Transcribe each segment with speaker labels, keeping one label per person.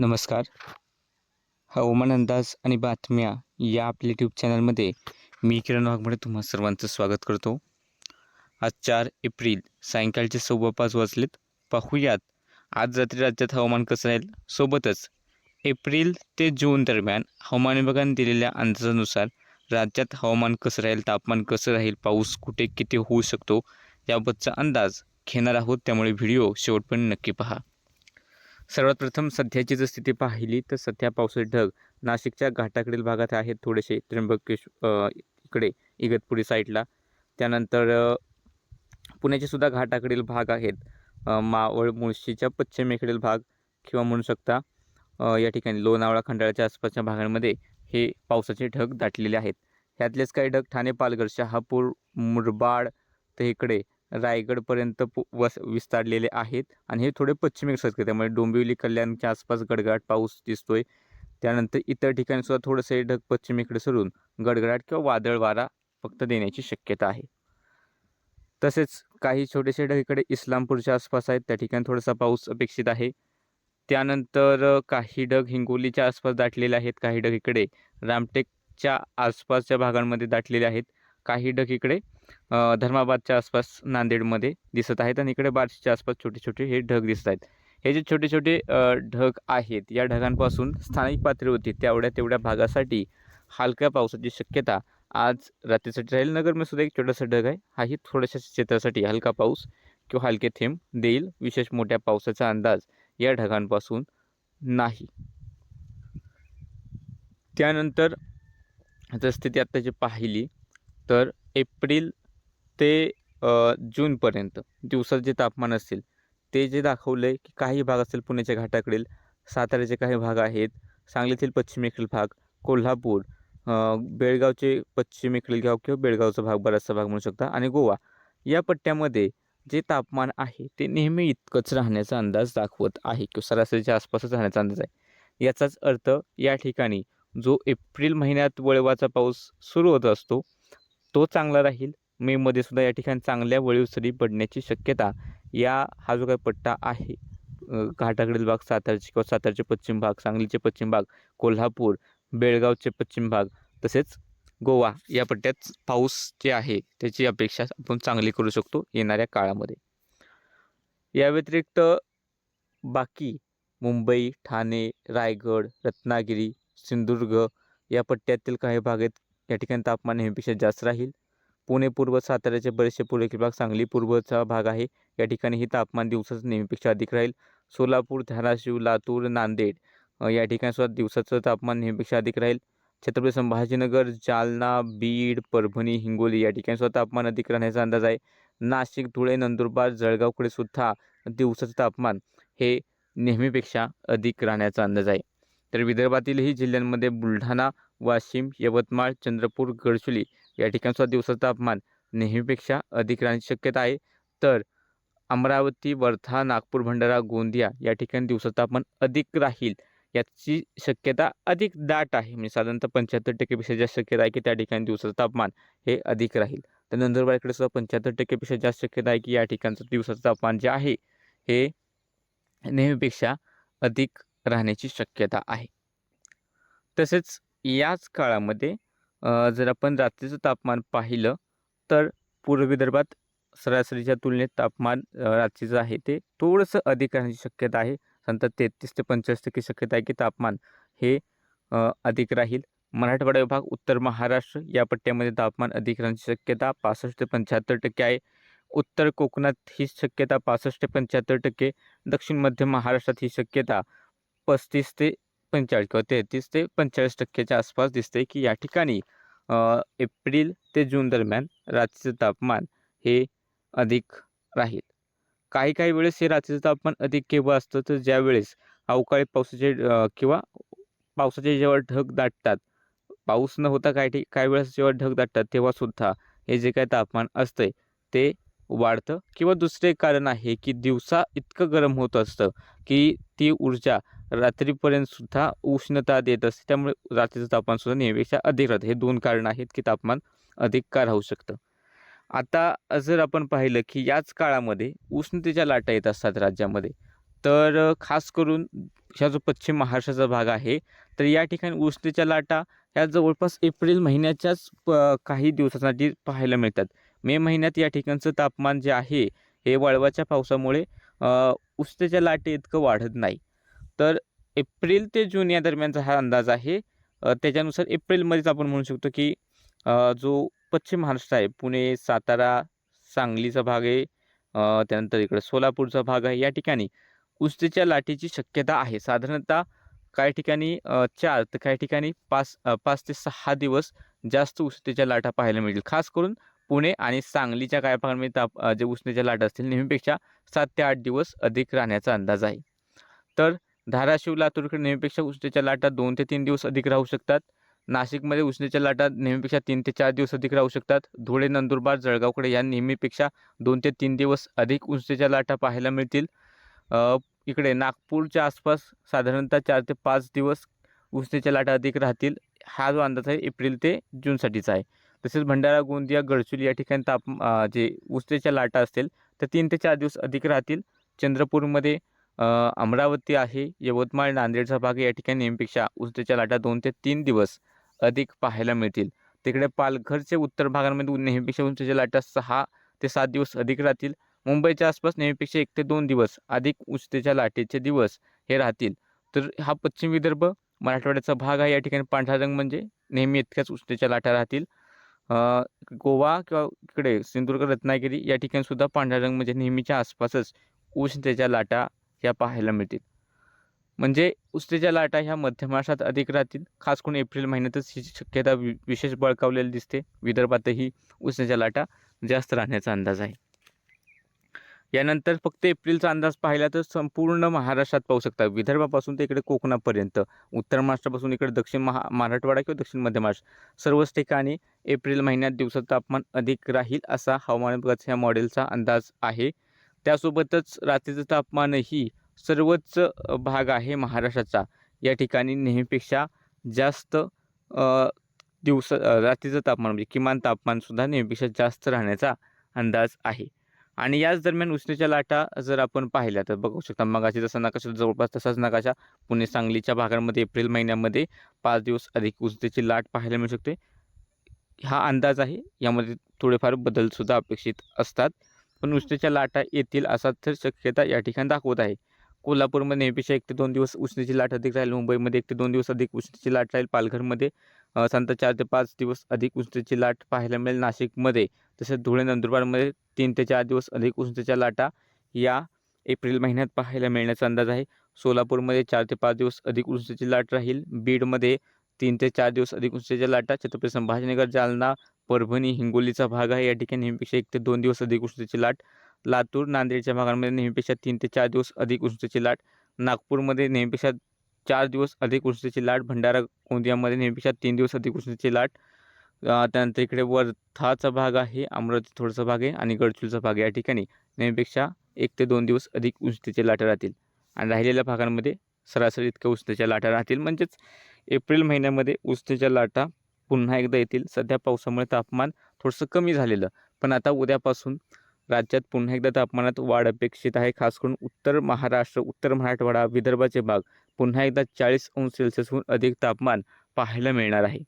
Speaker 1: नमस्कार. हवामान अंदाज आणि बातम्या या आपल्या यूट्यूब चॅनलमध्ये मी किरण वाघमडे तुम्हा सर्वांचं स्वागत करतो. आज चार एप्रिल सायंकाळचे सव्वा पाच वाजलेत. पाहूयात आज रात्री राज्यात हवामान कसं राहील? सोबतच एप्रिल ते जून दरम्यान हवामान विभागाने दिलेल्या अंदाजानुसार राज्यात हवामान कसं राहील तापमान कसं राहील पाऊस कुठे किती होऊ शकतो याबाबतचा अंदाज घेणार आहोत. त्यामुळे व्हिडिओ शेवटपर्यंत नक्की पहा. सर्वात प्रथम सध्याची जर स्थिती पाहिली तर सध्या पावसाचे ढग नाशिकच्या घाटाकडील भागात आहेत थोडेसे त्र्यंबकेश इकडे इगतपुरी साईडला. त्यानंतर पुण्याचे सुद्धा घाटाकडील भाग आहेत. मावळ मुळशीच्या पश्चिमेकडील भाग किंवा म्हणू शकता या ठिकाणी लोणावळा खंडाळ्याच्या आसपासच्या भागांमध्ये हे पावसाचे ढग दाटलेले आहेत. ह्यातलेच काही ढग ठाणे पालघर शहापूर मुरबाड तर इकडे रायगडपर्यंत पु वस विस्तारलेले आहेत. आणि हे थोडे पश्चिमेक सरकते त्यामुळे डोंबिवली कल्याणच्या आसपास गडगडाट पाऊस दिसतोय. त्यानंतर इतर ठिकाणी सुद्धा थोडंसं हे ढग पश्चिमेकडे सरून गडगडाट किंवा वादळ वारा फक्त देण्याची शक्यता आहे. तसेच काही छोटेसे ढग इकडे इस्लामपूरच्या आसपास आहेत. त्या ठिकाणी थोडासा पाऊस अपेक्षित आहे. त्यानंतर काही ढग हिंगोलीच्या आसपास दाटलेले आहेत. काही ढग इकडे रामटेकच्या आसपासच्या भागांमध्ये दाटलेले आहेत. काही ढग इकडे धर्माबादच्या आसपास नांदेडमध्ये दिसत आहेत आणि इकडे बार्शीच्या आसपास छोटे छोटे हे ढग दिसत आहेत. हे जे छोटे छोटे ढग आहेत या ढगांपासून स्थानिक पातळीवरती तेवढ्या तेवढ्या भागासाठी हलक्या पावसाची शक्यता. आज रात्रीसाठी राहील नगरमध्ये सुद्धा एक छोटासा ढग आहे. हाही थोड्याशा क्षेत्रासाठी हलका पाऊस किंवा हलके थेंब देईल विशेष मोठ्या पावसाचा अंदाज या ढगांपासून नाही. त्यानंतर जर स्थिती आत्ताची पाहिली तर एप्रिल ते जूनपर्यंत दिवसात जे तापमान असेल ते जे दाखवलं आहे की काही भाग असेल पुण्याच्या घाटाकडील साताऱ्याचे काही भाग आहेत सांगलीतील पश्चिमेकडील भाग कोल्हापूर बेळगावचे पश्चिमेकडील गाव किंवा बेळगावचा भाग बराचसा भाग म्हणू शकता आणि गोवा. या पट्ट्यामध्ये जे तापमान आहे ते नेहमी इतकंच राहण्याचा अंदाज दाखवत आहे किंवा सरासरीच्या आसपासच राहण्याचा अंदाज आहे. याचाच अर्थ या ठिकाणी जो एप्रिल महिन्यात वळवाचा पाऊस सुरू होत असतो तो चांगला राहील मेमध्ये सुद्धा या ठिकाणी चांगल्या वळीव सरी पडण्याची शक्यता या हा जो काही पट्टा आहे घाटाकडील भाग सातारचे किंवा सातारचे पश्चिम भाग सांगलीचे पश्चिम भाग कोल्हापूर बेळगावचे पश्चिम भाग तसेच गोवा या पट्ट्यात पाऊस जे आहे त्याची अपेक्षा आपण चांगली करू शकतो येणाऱ्या काळामध्ये. या व्यतिरिक्त बाकी मुंबई ठाणे रायगड रत्नागिरी सिंधुदुर्ग या पट्ट्यातील काही भागात या ठिकाणी तापमान नेहमीपेक्षा जास्त राहील. पुणे पूर्व साताऱ्याचे बरेचसे पुरेखील भाग सांगली पूर्वचा भाग आहे. या ठिकाणी तापमान दिवसाचं नेहमीपेक्षा अधिक राहील. सोलापूर धाराशिव लातूर नांदेड या ठिकाणी सुद्धा दिवसाचं तापमान नेहमीपेक्षा अधिक राहील. छत्रपती संभाजीनगर जालना बीड परभणी हिंगोली या ठिकाणी सुद्धा तापमान अधिक राहण्याचा अंदाज आहे. नाशिक धुळे नंदुरबार जळगावकडे सुद्धा दिवसाचं तापमान हे नेहमीपेक्षा अधिक राहण्याचा अंदाज आहे. तर विदर्भातीलही जिल्ह्यांमध्ये बुलढाणा वाशिम यवतमाळ चंद्रपूर गडचुली या ठिकाणी दिवसाचं तापमान नेहमीपेक्षा अधिक राहण्याची शक्यता आहे. तर अमरावती वर्धा नागपूर भंडारा गोंदिया या ठिकाणी दिवसाचं तापमान अधिक राहील याची शक्यता अधिक दाट आहे. म्हणजे साधारणतः पंच्याहत्तर टक्केपेक्षा जास्त शक्यता आहे की त्या ठिकाणी दिवसाचं तापमान हे अधिक राहील. तर नंदुरबारकडे सुद्धा पंच्याहत्तर टक्केपेक्षा जास्त शक्यता आहे की या ठिकाणचं दिवसाचं तापमान जे आहे हे नेहमीपेक्षा अधिक राहण्याची शक्यता आहे. तसेच याच काळामध्ये जर आपण रात्रीचं तापमान पाहिलं तर पूर्व विदर्भात सरासरीच्या तुलनेत तापमान रात्रीचं आहे ते थोडंसं अधिक राहण्याची शक्यता आहे. नंतर तेहतीस ते पंचेचाळीस टक्के शक्यता आहे की तापमान हे अधिक राहील. मराठवाडा विभाग उत्तर महाराष्ट्र या पट्ट्यामध्ये तापमान अधिक राहण्याची शक्यता पासष्ट ते पंच्याहत्तर टक्के आहे. उत्तर कोकणात ही शक्यता पासष्ट ते पंच्याहत्तर टक्के दक्षिण मध्य महाराष्ट्रात ही शक्यता पस्तीस ते पंचेचाळीस किंवा तेहतीस ते पंचेचाळीस टक्क्याच्या आसपास दिसते की या ठिकाणी एप्रिल ते जून दरम्यान रात्रीचं तापमान हे अधिक राहील. काही काही वेळेस हे रात्रीचं तापमान अधिक केव्हा असतं तर ज्यावेळेस अवकाळी पावसाचे किंवा पावसाचे जेव्हा ढग दाटतात पाऊस न होता काही ठिक काही वेळेस जेव्हा ढग दाटतात तेव्हासुद्धा हे जे काय तापमान असतंय ते वाढतं? किंवा दुसरे कारण आहे की दिवसा इतकं गरम होत असतं की ती ऊर्जा रात्रीपर्यंतसुद्धा उष्णता देत असते. त्यामुळे रात्रीचं तापमानसुद्धा नेहमीपेक्षा अधिक राहतं. हे दोन कारण आहेत की तापमान अधिक का राहू शकतं? आता जर आपण पाहिलं की याच काळामध्ये उष्णतेच्या लाटा येत असतात राज्यामध्ये तर खास करून ह्या जो पश्चिम महाराष्ट्राचा भाग आहे तर या ठिकाणी उष्णतेच्या लाटा ह्या जवळपास एप्रिल महिन्याच्याच प काही दिवसासाठी पाहायला मिळतात. मे महिन्यात या ठिकाणचं तापमान जे आहे हे वळवाच्या पावसामुळे उष्णतेच्या लाटे इतकं वाढत नाही. तर एप्रिल ते जून या दरम्यानचा हा अंदाज आहे. त्याच्यानुसार एप्रिलमध्येच आपण म्हणू शकतो की जो पश्चिम महाराष्ट्र आहे पुणे सातारा सांगलीचा भाग आहे त्यानंतर इकडे सोलापूरचा भाग आहे या ठिकाणी उष्णतेच्या लाटेची शक्यता आहे. साधारणतः काही ठिकाणी चार तर काही ठिकाणी पाच पाच ते सहा दिवस जास्त उष्णतेच्या लाटा पाहायला मिळतील. खास करून पुणे आणि सांगलीच्या काही भागांमध्ये ताप जे उष्णतेच्या लाटा असतील नेहमीपेक्षा सात ते आठ दिवस अधिक राहण्याचा अंदाज आहे. तर धाराशिव लातूरकडे नेहमीपेक्षा उष्णतेच्या लाटा दोन ते तीन दिवस अधिक राहू शकतात. नाशिकमध्ये उष्णतेच्या लाटा नेहमीपेक्षा तीन ते चार दिवस अधिक राहू शकतात. धुळे नंदुरबार जळगावकडे या नेहमीपेक्षा दोन ते तीन दिवस अधिक उष्णतेच्या लाटा पाहायला मिळतील. इकडे नागपूरच्या आसपास साधारणतः चार ते पाच दिवस उष्णतेच्या लाटा अधिक राहतील. हा जो अंदाज आहे एप्रिल ते जूनसाठीचा आहे. तसेच भंडारा गोंदिया गडचुली या ठिकाणी ताप जे उष्णतेच्या लाटा असतील तर तीन ते चार दिवस अधिक राहतील. चंद्रपूरमध्ये अमरावती आहे यवतमाळ नांदेडचा भाग या ठिकाणी नेहमीपेक्षा उष्णतेच्या लाटा दोन ते तीन दिवस अधिक पाहायला मिळतील. तिकडे पालघरचे उत्तर भागांमध्ये नेहमीपेक्षा उंचीच्या लाटा सहा ते सात दिवस अधिक राहतील. मुंबईच्या आसपास नेहमीपेक्षा एक ते दोन दिवस अधिक उष्णतेच्या लाटेचे दिवस हे राहतील. तर हा पश्चिम विदर्भ मराठवाड्याचा भाग आहे. या ठिकाणी पांढरा रंग म्हणजे नेहमी इतक्याच उष्णतेच्या लाटा राहतील. गोवा किंवा इकडे सिंधुदुर्ग रत्नागिरी या ठिकाणी सुद्धा पांढरा रंग म्हणजे नेहमीच्या आसपासच उष्णतेच्या लाटा ह्या पाहायला मिळतील. म्हणजे उष्णतेच्या लाटा ह्या मध्य महाराष्ट्रात अधिक राहतील. खास करून एप्रिल महिन्यातच ही शक्यता वि विशेष बळकावलेली दिसते. विदर्भातही उष्णतेच्या लाटा जास्त राहण्याचा अंदाज आहे. यानंतर फक्त एप्रिलचा अंदाज पाहिला तर संपूर्ण महाराष्ट्रात पाहू शकता. विदर्भापासून ते इकडे कोकणापर्यंत उत्तर महाराष्ट्रापासून इकडे दक्षिण महा मराठवाडा किंवा दक्षिण मध्य महाराष्ट्र सर्वच ठिकाणी एप्रिल महिन्यात दिवसात तापमान अधिक राहील असा हवामान विभागाच्या मॉडेलचा अंदाज आहे. त्यासोबतच रात्रीचं तापमानही सर्वच भाग आहे महाराष्ट्राचा. या ठिकाणी नेहमीपेक्षा जास्त दिवस रात्रीचं तापमान म्हणजे किमान तापमानसुद्धा नेहमीपेक्षा जास्त राहण्याचा अंदाज आहे. आणि याच दरम्यान उष्णेच्या लाटा जर आपण पाहिल्या तर बघू शकता मगाशी जसा नकाशा जवळपास तसाच नकाशा पुणे सांगलीच्या भागांमध्ये एप्रिल महिन्यामध्ये पाच दिवस अधिक उष्णतेची लाट पाहायला मिळू शकते. हा अंदाज आहे यामध्ये थोडेफार बदलसुद्धा अपेक्षित असतात. पण उष्णेच्या लाटा येतील असा तर शक्यता या ठिकाणी दाखवत आहे. कोल्हापूरमध्ये नेहमीपेक्षा एक ते दोन दिवस उष्णतेची लाट अधिक राहील मुंबईमध्ये एक ते दोन दिवस अधिक उष्णतेची लाट राहील पालघरमध्ये साधारणतः चार ते पाच दिवस अधिक उष्णतेची लाट पाहायला मिळेल नाशिकमध्ये. तसेच धुळे नंदुरबारमध्ये तीन ते चार दिवस अधिक उष्णतेच्या लाटा या एप्रिल महिन्यात पाहायला मिळण्याचा अंदाज आहे. सोलापूरमध्ये चार ते पाच दिवस अधिक उष्णतेची लाट राहील. बीडमध्ये तीन ते चार दिवस अधिक उष्णतेच्या लाटा. छत्रपती संभाजीनगर जालना परभणी हिंगोलीचा भाग आहे. या ठिकाणी नेहमीपेक्षा एक ते दोन दिवस अधिक उष्णतेची लाट. लातूर नांदेडच्या भागांमध्ये नेहमीपेक्षा तीन ते चार दिवस अधिक उष्णतेची लाट. नागपूरमध्ये नेहमीपेक्षा चार दिवस अधिक उष्णतेची लाट भंडारा गोंदियामध्ये नेहमीपेक्षा तीन दिवस अधिक उष्णतेची लाट. त्यानंतर इकडे वर्धाचा भाग आहे अमरावती थोडासा भाग आहे आणि गडचुलचा भाग आहे. या ठिकाणी नेहमीपेक्षा एक ते दोन दिवस अधिक उष्णतेच्या लाटा राहतील. आणि राहिलेल्या भागांमध्ये सरासरी इतक्या उष्णतेच्या लाटा राहतील. म्हणजेच एप्रिल महिन्यामध्ये उष्णतेच्या लाटा पुन्हा एकदा येतील. सध्या पावसामुळे तापमान थोडंसं कमी झालेलं पण आता उद्यापासून राज्यात पुन्हा एकदा तापमानात वाढ अपेक्षित आहे. खास करून उत्तर महाराष्ट्र उत्तर मराठवाडा विदर्भाचे भाग पुन्हा एकदा चाळीस अंश सेल्सिअसहून अधिक तापमान पाहायला मिळणार आहे.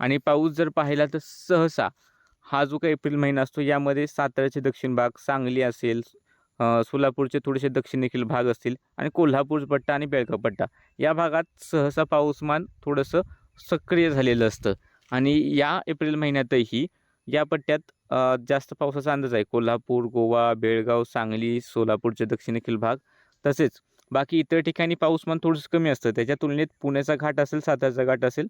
Speaker 1: आणि पाऊस जर पाहिला तर सहसा हा जो काही एप्रिल महिना असतो यामध्ये साताऱ्याचे दक्षिण भाग सांगली असेल सोलापूरचे थोडेसे दक्षिणदेखील भाग असतील आणि कोल्हापूर पट्टा आणि बेळगाव पट्टा. या भागात सहसा पाऊसमान थोडंसं सक्रिय झालेलं असतं. आणि या एप्रिल महिन्यातही या पट्ट्यात जास्त पावसाचा अंदाज आहे. कोल्हापूर गोवा बेळगाव सांगली सोलापूरचे दक्षिणेखील भाग तसेच बाकी इतर ठिकाणी पाऊसमान थोडंसं कमी असतं. त्याच्या तुलनेत पुण्याचा घाट असेल सातारचा घाट असेल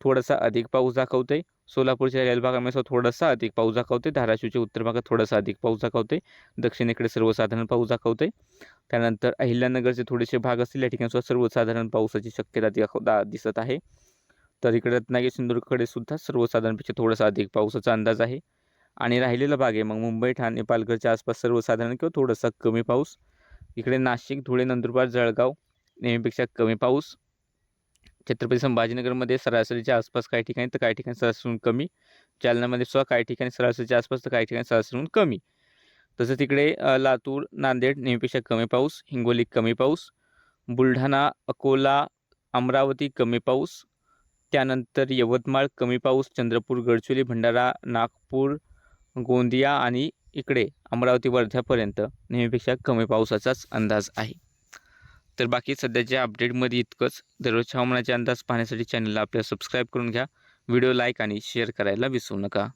Speaker 1: थोडासा अधिक पाऊस दाखवते सोलापूरच्या रेल भागामध्ये थोडासा अधिक पाऊस दाखवते धाराशिवच्या उत्तर भागात थोडासा अधिक पाऊस दाखवते दक्षिणेकडे सर्वसाधारण पाऊस दाखवते त्यानंतर अहिल्यानगरचे थोडेसे भाग असतील या ठिकाणी सुद्धा सर्वसाधारण पावसाची शक्यता दाखवता दिसत आहे. तर इकडे रत्नागिरी सिंधुदुर्गकडे सुद्धा सर्वसाधारणपेक्षा थोडासा अधिक पावसाचा अंदाज आहे. आणि राहिलेला भाग आहे मग मुंबई ठाणे पालघरच्या आसपास सर्वसाधारण किंवा थोडासा कमी पाऊस. इकडे नाशिक धुळे नंदुरबार जळगाव नेहमीपेक्षा कमी पाऊस. छत्रपती संभाजीनगरमध्ये सरासरीच्या आसपास काही ठिकाणी तर काही ठिकाणी सरासरीहून कमी. जालन्यामध्ये सुद्धा काही ठिकाणी सरासरीच्या आसपास तर काही ठिकाणी सरासरीहून कमी. तसंच तिकडे लातूर नांदेड नेहमीपेक्षा कमी पाऊस हिंगोली कमी पाऊस बुलढाणा अकोला अमरावती कमी पाऊस त्यानंतर यवतमाळ कमी पाऊस चंद्रपूर गडचिरोली भंडारा नागपूर गोंदिया आणि इकडे अमरावती वर्ध्यापर्यंत नेहमीपेक्षा कमी पावसाचाच अंदाज आहे. तर बाकी सध्याच्या अपडेटमध्ये इतकंच. दररोजच्या हवामानाचे अंदाज पाहण्यासाठी चॅनलला आपल्या सबस्क्राईब करून घ्या. व्हिडिओ लाईक आणि शेअर करायला विसरू नका.